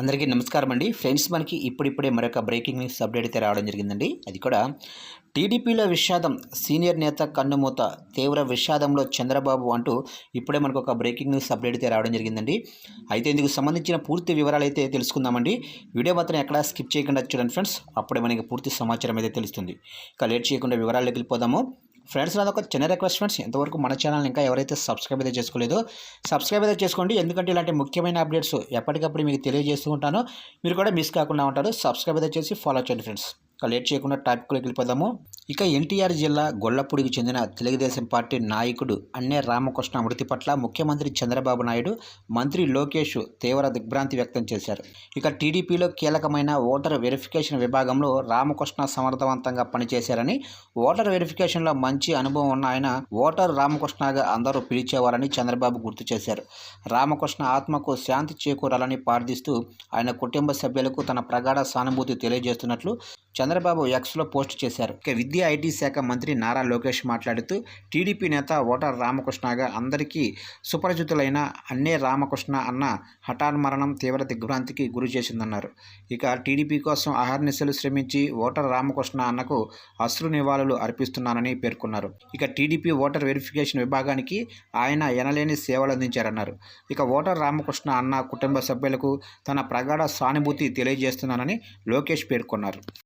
అందరికీ నమస్కారం అండి. ఫ్రెండ్స్ మనకి ఇప్పుడిప్పుడే మరొక బ్రేకింగ్ న్యూస్ అప్డేట్ అయితే రావడం జరిగిందండి. అది కూడా టీడీపీలో విషాదం సీనియర్ నేత కన్నుమూత తీవ్ర విషాదంలో చంద్రబాబు అంటూ ఇప్పుడే మనకు ఒక బ్రేకింగ్ న్యూస్ అప్డేట్ అయితే రావడం జరిగిందండి. అయితే ఇందుకు సంబంధించిన పూర్తి వివరాలు అయితే తెలుసుకుందామండి. వీడియో మాత్రం ఎక్కడా స్కిప్ చేయకుండా చూడండి ఫ్రెండ్స్. అప్పుడే మనకి పూర్తి సమాచారం అయితే తెలుస్తుంది. ఇక లేట్ చేయకుండా వివరాల్లోకి వెళ్ళిపోదాము. ఫ్రెండ్స్ నాది ఒక చిన్న రిక్వెస్ట్ ఫ్రెండ్స్. ఇంతవరకు మన ఛానల్ ఇంకా ఎవరైతే సబ్స్క్రైబ్ అయితే చేసుకోలేదో సబ్స్క్రైబ్ అయితే చేసుకోండి. ఎందుకంటే ఇలాంటి ముఖ్యమైన అప్డేట్స్ ఎప్పటికప్పుడు మీకు తెలియజేస్తూ ఉంటాను. మీరు కూడా మిస్ కాకుండా ఉంటారు. సబ్స్క్రైబ్ అయితే చేసి ఫాలో చేయండి ఫ్రెండ్స్. లేట్ చేయకుండా టాపిక్లోకి వెళ్ళిపోదాము. ఇక ఎన్టీఆర్ జిల్లా గొల్లపూడికి చెందిన తెలుగుదేశం పార్టీ నాయకుడు అన్నే రామకృష్ణ మృతి పట్ల ముఖ్యమంత్రి చంద్రబాబు నాయుడు మంత్రి లోకేష్ తీవ్ర దిగ్భ్రాంతి వ్యక్తం చేశారు. ఇక టీడీపీలో కీలకమైన ఓటర్ వెరిఫికేషన్ విభాగంలో రామకృష్ణ సమర్థవంతంగా పనిచేశారని ఓటర్ వెరిఫికేషన్లో మంచి అనుభవం ఉన్న ఆయన ఓటర్ రామకృష్ణగా అందరూ పిలిచేవారని చంద్రబాబు గుర్తు చేశారు. రామకృష్ణ ఆత్మకు శాంతి చేకూరాలని ప్రార్థిస్తూ ఆయన కుటుంబ సభ్యులకు తన ప్రగాఢ సానుభూతి తెలియజేస్తున్నట్లు చంద్రబాబు ఎక్స్లో పోస్ట్ చేశారు. ఇక విద్య ఐటీ శాఖ మంత్రి నారా లోకేష్ మాట్లాడుతూ టీడీపీ నేత ఓటర్ రామకృష్ణగా అందరికీ సుపరిచితులైన అన్నే రామకృష్ణ అన్న హఠాన్ మరణం తీవ్ర దిగ్భ్రాంతికి గురి చేసిందన్నారు. ఇక టీడీపీ కోసం అహర్నిశలు శ్రమించి ఓటర్ రామకృష్ణ అన్నకు అశ్రు నివాళులు అర్పిస్తున్నానని పేర్కొన్నారు. ఇక టీడీపీ ఓటర్ వెరిఫికేషన్ విభాగానికి ఆయన ఎనలేని సేవలు అందించారన్నారు ఇక ఓటర్ రామకృష్ణ అన్న కుటుంబ సభ్యులకు తన ప్రగాఢ సానుభూతి తెలియజేస్తున్నానని లోకేష్ పేర్కొన్నారు.